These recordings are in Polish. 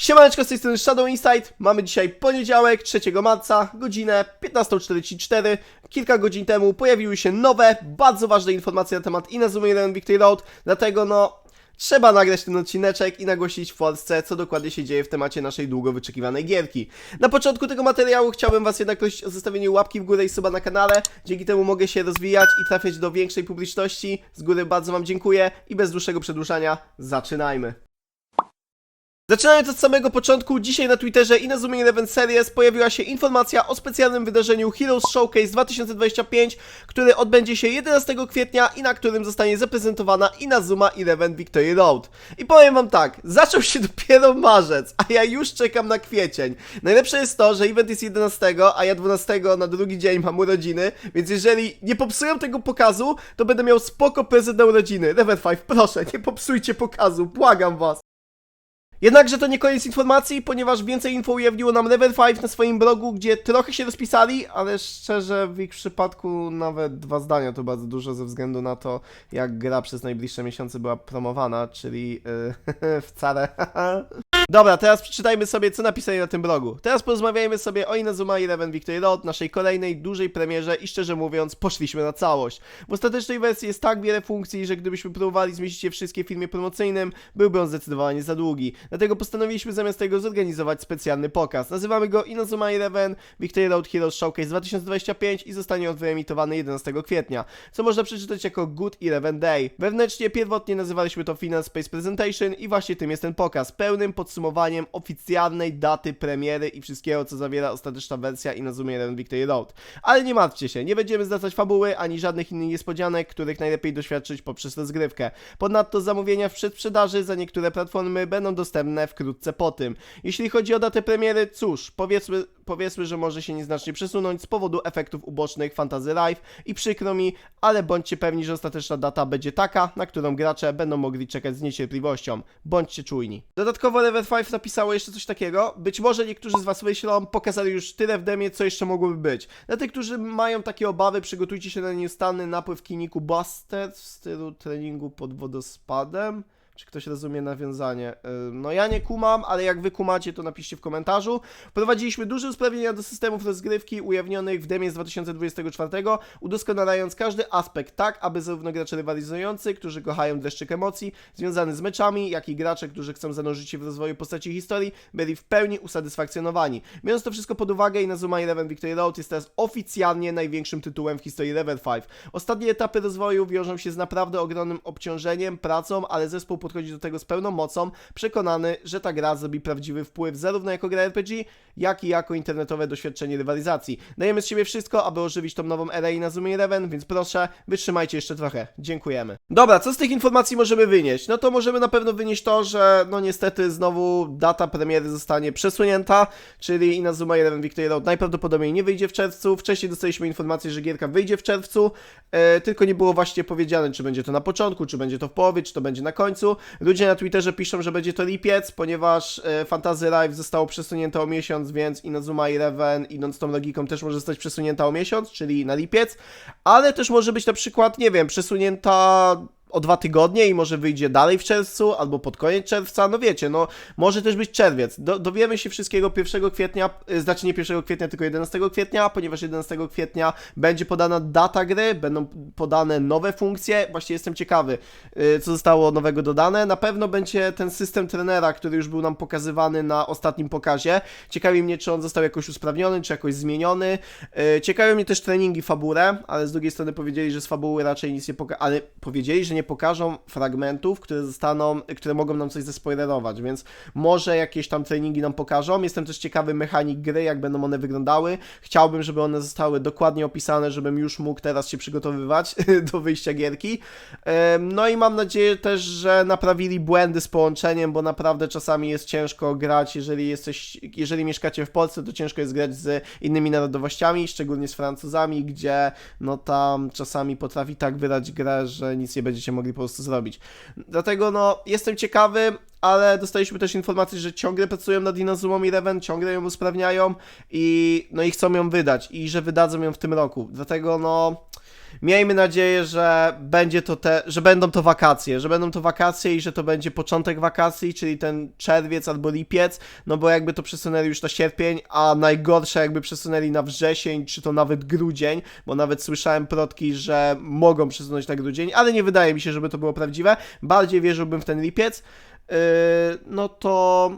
Siemaneczko, z tej strony Shadow Insight. Mamy dzisiaj poniedziałek, 3 marca, godzinę 15.44. Kilka godzin temu pojawiły się nowe, bardzo ważne informacje na temat Inazuma 11 Victory Road, dlatego no... Trzeba nagrać ten odcineczek i nagłosić w Polsce, co dokładnie się dzieje w temacie naszej długo wyczekiwanej gierki. Na początku tego materiału chciałbym Was jednak prosić o zostawienie łapki w górę i suba na kanale. Dzięki temu mogę się rozwijać i trafiać do większej publiczności. Z góry bardzo Wam dziękuję i bez dłuższego przedłużania zaczynajmy. Zaczynając od samego początku, dzisiaj na Twitterze Inazuma Eleven Series pojawiła się informacja o specjalnym wydarzeniu Heroes Showcase 2025, który odbędzie się 11 kwietnia i na którym zostanie zaprezentowana Inazuma Eleven Victory Road. I powiem wam tak, zaczął się dopiero marzec, a ja już czekam na kwiecień. Najlepsze jest to, że event jest 11, a ja 12 na drugi dzień mam urodziny, więc jeżeli nie popsują tego pokazu, to będę miał spoko prezent na urodziny. Level 5, proszę, nie popsujcie pokazu, błagam was. Jednakże to nie koniec informacji, ponieważ więcej info ujawniło nam Level 5 na swoim blogu, gdzie trochę się rozpisali, ale szczerze w ich przypadku nawet dwa zdania to bardzo dużo ze względu na to, jak gra przez najbliższe miesiące była promowana, czyli yy, wcale. Dobra, teraz przeczytajmy sobie, co napisali na tym blogu. Teraz porozmawiajmy sobie o Inazuma Eleven Victory Road, naszej kolejnej dużej premierze i szczerze mówiąc, poszliśmy na całość. W ostatecznej wersji jest tak wiele funkcji, że gdybyśmy próbowali zmieścić je wszystkie w filmie promocyjnym, byłby on zdecydowanie za długi. Dlatego postanowiliśmy zamiast tego zorganizować specjalny pokaz. Nazywamy go Inazuma Eleven Victory Road Heroes Showcase 2025 i zostanie on wyemitowany 11 kwietnia, co można przeczytać jako Good Eleven Day. Wewnętrznie pierwotnie nazywaliśmy to Final Space Presentation i właśnie tym jest ten pokaz, pełnym podsumowaniem oficjalnej daty premiery i wszystkiego, co zawiera ostateczna wersja Inazuma Eleven Victory Road. Ale nie martwcie się, nie będziemy zwracać fabuły, ani żadnych innych niespodzianek, których najlepiej doświadczyć poprzez rozgrywkę. Ponadto zamówienia w przedsprzedaży za niektóre platformy będą dostępne wkrótce po tym. Jeśli chodzi o datę premiery, cóż, powiedzmy, powiedzmy, że może się nieznacznie przesunąć z powodu efektów ubocznych Fantasy Life i przykro mi, ale bądźcie pewni, że ostateczna data będzie taka, na którą gracze będą mogli czekać z niecierpliwością. Bądźcie czujni. Dodatkowo Level 5 napisało jeszcze coś takiego. Być może niektórzy z Was myślą, pokazali już tyle w demie, co jeszcze mogłoby być. Dla tych, którzy mają takie obawy, przygotujcie się na nieustanny napływ kliniku Buster w stylu treningu pod wodospadem. Czy ktoś rozumie nawiązanie? Yy, No ja nie kumam, ale jak wy kumacie, to napiszcie w komentarzu. Wprowadziliśmy duże usprawnienia do systemów rozgrywki ujawnionych w demie z 2024, udoskonalając każdy aspekt tak, aby zarówno gracze rywalizujący, którzy kochają dreszczyk emocji, związany z meczami, jak i gracze, którzy chcą zanurzyć się w rozwoju postaci historii, byli w pełni usatysfakcjonowani. Biorąc to wszystko pod uwagę, Inazuma Eleven Victory Road jest teraz oficjalnie największym tytułem w historii Level 5. Ostatnie etapy rozwoju wiążą się z naprawdę ogromnym obciążeniem, pracą, ale zespół podchodzi do tego z pełną mocą, przekonany, że ta gra zrobi prawdziwy wpływ zarówno jako gra RPG, jak i jako internetowe doświadczenie rywalizacji. Dajemy z siebie wszystko, aby ożywić tą nową erę Inazuma Eleven, więc proszę, wytrzymajcie jeszcze trochę. Dziękujemy. Dobra, co z tych informacji możemy wynieść? No to możemy na pewno wynieść to, że no niestety znowu data premiery zostanie przesunięta, czyli Inazuma Eleven Victory Road najprawdopodobniej nie wyjdzie w czerwcu. Wcześniej dostaliśmy informację, że gierka wyjdzie w czerwcu, e, tylko nie było właśnie powiedziane, czy będzie to na początku, czy będzie to w połowie, czy to będzie na końcu. Ludzie na Twitterze piszą, że będzie to lipiec, ponieważ e, Fantasy Life zostało przesunięte o miesiąc, więc Inazuma Eleven, idąc tą logiką, też może zostać przesunięta o miesiąc, czyli na lipiec, ale też może być na przykład, nie wiem, przesunięta o dwa tygodnie i może wyjdzie dalej w czerwcu albo pod koniec czerwca, no wiecie, no może też być czerwiec. Do, dowiemy się wszystkiego 1 kwietnia, y, znaczy nie 1 kwietnia, tylko 11 kwietnia, ponieważ 11 kwietnia będzie podana data gry, będą podane nowe funkcje. Właśnie jestem ciekawy, y, co zostało nowego dodane. Na pewno będzie ten system trenera, który już był nam pokazywany na ostatnim pokazie. Ciekawi mnie, czy on został jakoś usprawniony, czy jakoś zmieniony. Y, Ciekawią mnie też treningi fabułę, ale z drugiej strony powiedzieli, że z fabuły raczej nic nie pokażą, ale powiedzieli, że nie pokażą fragmentów, które zostaną, które mogą nam coś zespoilerować, więc może jakieś tam treningi nam pokażą. Jestem też ciekawy mechanik gry, jak będą one wyglądały. Chciałbym, żeby one zostały dokładnie opisane, żebym już mógł teraz się przygotowywać do wyjścia gierki. No i mam nadzieję też, że naprawili błędy z połączeniem, bo naprawdę czasami jest ciężko grać, jeżeli jesteś, jeżeli mieszkacie w Polsce, to ciężko jest grać z innymi narodowościami, szczególnie z Francuzami, gdzie no tam czasami potrafi tak wydać grę, że nic nie będziecie mogli po prostu zrobić. Dlatego no, jestem ciekawy, ale dostaliśmy też informację, że ciągle pracują nad Inazumą Eleven, ciągle ją usprawniają i no i chcą ją wydać i że wydadzą ją w tym roku. Dlatego no Miejmy nadzieję, że będzie to te, że będą to wakacje, że będą to wakacje i że to będzie początek wakacji, czyli ten czerwiec albo lipiec, no bo jakby to przesunęli już na sierpień, a najgorsze jakby przesunęli na wrzesień, czy to nawet grudzień, bo nawet słyszałem plotki, że mogą przesunąć na grudzień, ale nie wydaje mi się, żeby to było prawdziwe. Bardziej wierzyłbym w ten lipiec. Yy, no to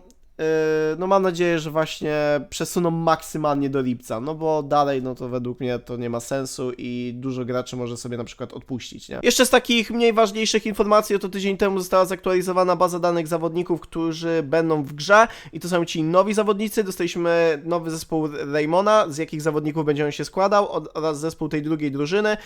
no mam nadzieję, że właśnie przesuną maksymalnie do lipca, no bo dalej, no to według mnie to nie ma sensu i dużo graczy może sobie na przykład odpuścić, nie? Jeszcze z takich mniej ważniejszych informacji, oto tydzień temu została zaktualizowana baza danych zawodników, którzy będą w grze i to są ci nowi zawodnicy, dostaliśmy nowy zespół Raymona, z jakich zawodników będzie on się składał oraz zespół tej drugiej drużyny.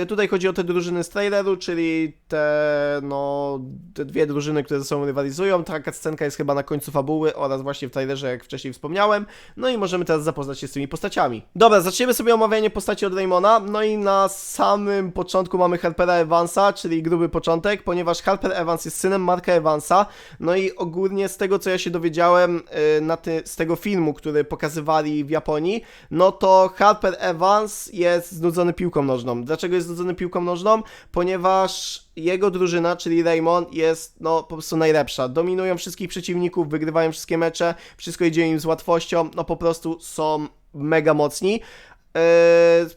Yy, tutaj chodzi o te drużyny z traileru, czyli te, no, te dwie drużyny, które ze sobą rywalizują. Taka scenka jest chyba na końcu fabuły oraz właśnie w trailerze, jak wcześniej wspomniałem. No i możemy teraz zapoznać się z tymi postaciami. Dobra, zaczniemy sobie omawianie postaci od Raymona. No i na samym początku mamy Harpera Evansa, czyli gruby początek, ponieważ Harper Evans jest synem Marka Evansa. No i ogólnie z tego, co ja się dowiedziałem yy, na ty, z tego filmu, który pokazywali w Japonii, no to Harper Evans jest znudzony piłką nożną. Dlaczego jest znudzony piłką nożną? Ponieważ jego drużyna, czyli Raymond, jest no po prostu najlepsza. Dominują wszystkich przeciwników, wygrywają wszystkie mecze, wszystko idzie im z łatwością, no po prostu są mega mocni. Yy,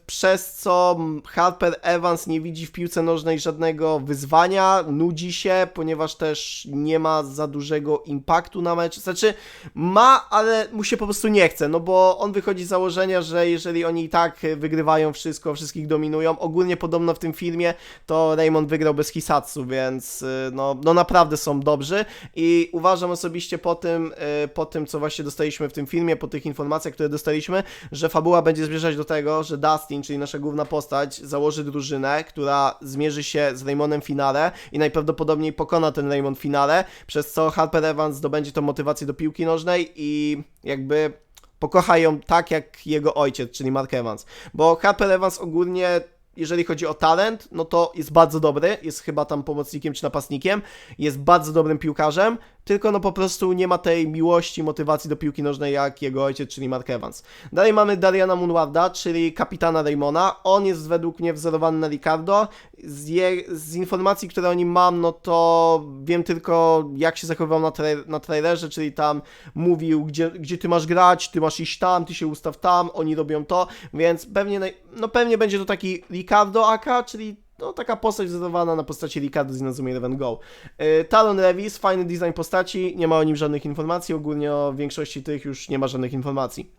przez co Harper Evans nie widzi w piłce nożnej żadnego wyzwania, nudzi się, ponieważ też nie ma za dużego impaktu na mecz. Znaczy, ma, ale mu się po prostu nie chce, no bo on wychodzi z założenia, że jeżeli oni i tak wygrywają wszystko, wszystkich dominują, ogólnie podobno w tym filmie to Raymond wygrał bez Hisatsu, więc yy, no, no naprawdę są dobrzy i uważam osobiście po tym, yy, po tym, co właśnie dostaliśmy w tym filmie, po tych informacjach, które dostaliśmy, że fabuła będzie zmierzać do tego, że Dustin, czyli nasza główna postać, założy drużynę, która zmierzy się z Raymonem finale i najprawdopodobniej pokona ten Raymond finale, przez co Harper Evans zdobędzie tą motywację do piłki nożnej i jakby pokocha ją tak jak jego ojciec, czyli Mark Evans. Bo Harper Evans ogólnie jeżeli chodzi o talent, no to jest bardzo dobry, jest chyba tam pomocnikiem czy napastnikiem, jest bardzo dobrym piłkarzem, tylko no po prostu nie ma tej miłości, motywacji do piłki nożnej jak jego ojciec, czyli Mark Evans. Dalej mamy Dariana Munwarda, czyli kapitana Raymona. On jest według mnie wzorowany na Ricardo. Z, je, z informacji, które o nim mam, no to wiem tylko jak się zachowywał na, tra- na trailerze, czyli tam mówił, gdzie, gdzie ty masz grać, ty masz iść tam, ty się ustaw tam, oni robią to, więc pewnie, no pewnie będzie to taki Ricardo Aka, czyli no, taka postać wzorowana na postaci Ricardo z Inazuma Eleven Go. Yy, Talon Revis, fajny design postaci, nie ma o nim żadnych informacji, ogólnie o większości tych już nie ma żadnych informacji.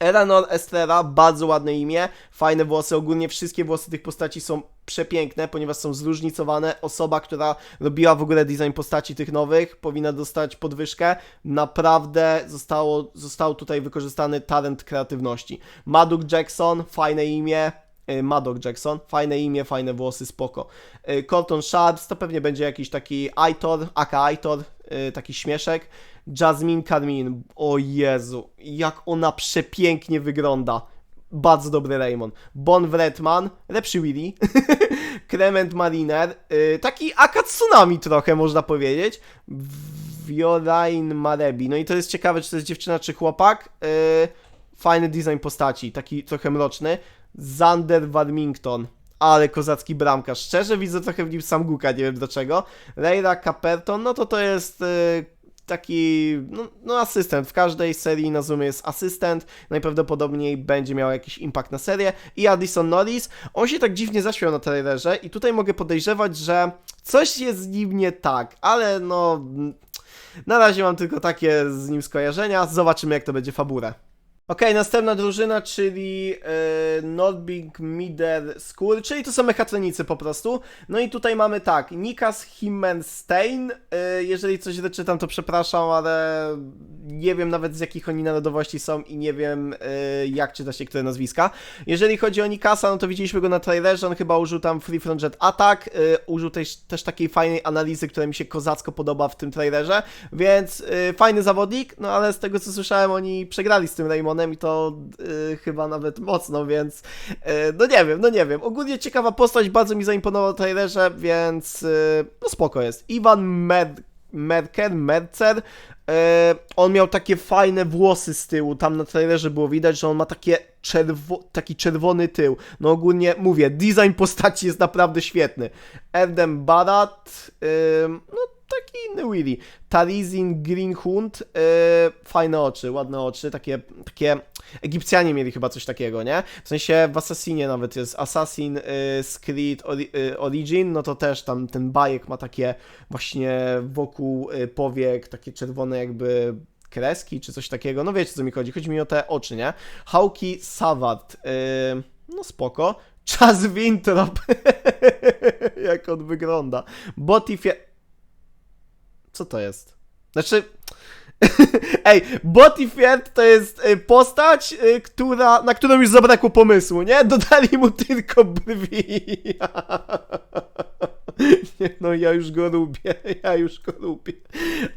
Eranor Estrera, bardzo ładne imię, fajne włosy, ogólnie wszystkie włosy tych postaci są przepiękne, ponieważ są zróżnicowane. Osoba, która robiła w ogóle design postaci tych nowych, powinna dostać podwyżkę. Naprawdę zostało, został tutaj wykorzystany talent kreatywności. Maduk Jackson, fajne imię, y, Maddox Jackson, fajne imię, fajne włosy, spoko. Y, Colton Sharps, to pewnie będzie jakiś taki Aitor, aka Aitor, y, taki śmieszek. Jasmine Carmin, o Jezu, jak ona przepięknie wygląda. Bardzo dobry Raymond. Bon Wretman, lepszy Willy. Clement Mariner, taki Aka Tsunami trochę można powiedzieć. Violain Marebi. No i to jest ciekawe, czy to jest dziewczyna, czy chłopak. Fajny design postaci, taki trochę mroczny. Zander Warmington. Ale kozacki bramkarz. Szczerze widzę trochę w nim Samguka, nie wiem dlaczego. Leira Caperton, no to to jest y, taki, no, no asystent. W każdej serii na Zoomie jest asystent. Najprawdopodobniej będzie miał jakiś impact na serię. I Addison Norris, on się tak dziwnie zaśmiał na trailerze i tutaj mogę podejrzewać, że coś jest z nim nie tak, ale no... Na razie mam tylko takie z nim skojarzenia. Zobaczymy, jak to będzie fabułę. Okej, następna drużyna, czyli yy, Nordbig Middle School, czyli to są mechatronicy po prostu. No i tutaj mamy tak, Nikas Himmenstein, yy, jeżeli coś źle czytam, to przepraszam, ale nie wiem nawet z jakich oni narodowości są i nie wiem yy, jak czyta się które nazwiska. Jeżeli chodzi o Nikasa, no to widzieliśmy go na trailerze, on chyba użył tam Free From Jet Attack, yy, użył też, też takiej fajnej analizy, która mi się kozacko podoba w tym trailerze, więc yy, fajny zawodnik, no ale z tego co słyszałem, oni przegrali z tym Raymonem i to yy, chyba nawet mocno, więc yy, no nie wiem, no nie wiem. Ogólnie ciekawa postać, bardzo mi zaimponował trailerze, więc yy, no spoko jest. Iwan Med Merker, Mercer. On miał takie fajne włosy z tyłu, tam na trailerze było widać, że on ma takie czerwo, taki czerwony tył. No ogólnie mówię, design postaci jest naprawdę świetny. Erdem Barat, ym, no taki inny Willy. Tarizin Greenhund, yy, fajne oczy, ładne oczy, takie, takie Egipcjanie mieli chyba coś takiego, nie? W sensie w Assassinie nawet jest Assassin yy, Creed yy, Origin, no to też tam ten bajek ma takie właśnie wokół powiek, takie czerwone jakby kreski czy coś takiego, no wiecie co mi chodzi, chodzi mi o te oczy, nie? Hauki Savard, yy, no spoko. Czas Wintrop, jak on wygląda. Botifie... Co to jest? Znaczy... Ej, Botifiert to jest y, postać, y, która, na którą już zabrakło pomysłu, nie? Dodali mu tylko brwi. Nie, no ja już go lubię, ja już go lubię.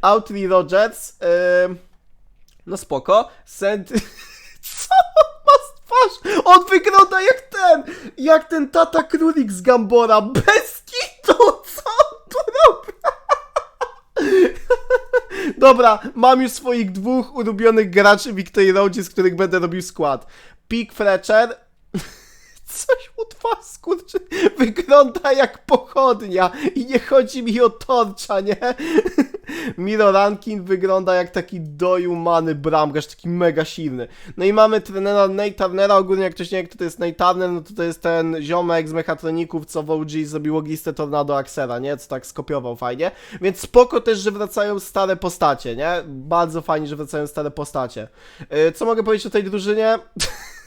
Outry Rogers, ym, no spoko. Sent... Co ma twarz? On wygląda jak ten, jak ten tata królik z Gambora. Bez kitu, co on tu robi? Dobra, mam już swoich dwóch ulubionych graczy w Victory Roadzie, z których będę robił skład. Pig Fletcher. Coś twarz skurczy wygląda jak pochodnia i nie chodzi mi o torcza, nie? Miro Rankin wygląda jak taki dojumany bramkarz, taki mega silny. No i mamy trenera Nate Turnera, ogólnie jak ktoś nie wie kto to jest Nate Turner, no to to jest ten ziomek z mechatroników, co w OG zrobił ogniste tornado Axera, nie? Co tak skopiował fajnie. Więc spoko też, że wracają stare postacie, nie? Bardzo fajnie, że wracają stare postacie. Yy, co mogę powiedzieć o tej drużynie?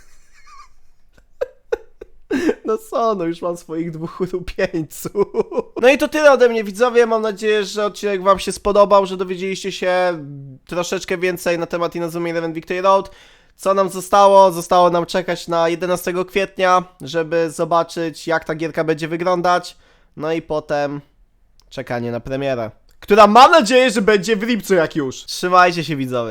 No co, no już mam swoich dwóch ulubieńców. No i to tyle ode mnie, widzowie. Mam nadzieję, że odcinek wam się spodobał, że dowiedzieliście się troszeczkę więcej na temat Inazuma Eleven Victory Road. Co nam zostało? Zostało nam czekać na 11 kwietnia, żeby zobaczyć jak ta gierka będzie wyglądać. No i potem czekanie na premierę. Która mam nadzieję, że będzie w lipcu jak już. Trzymajcie się widzowie.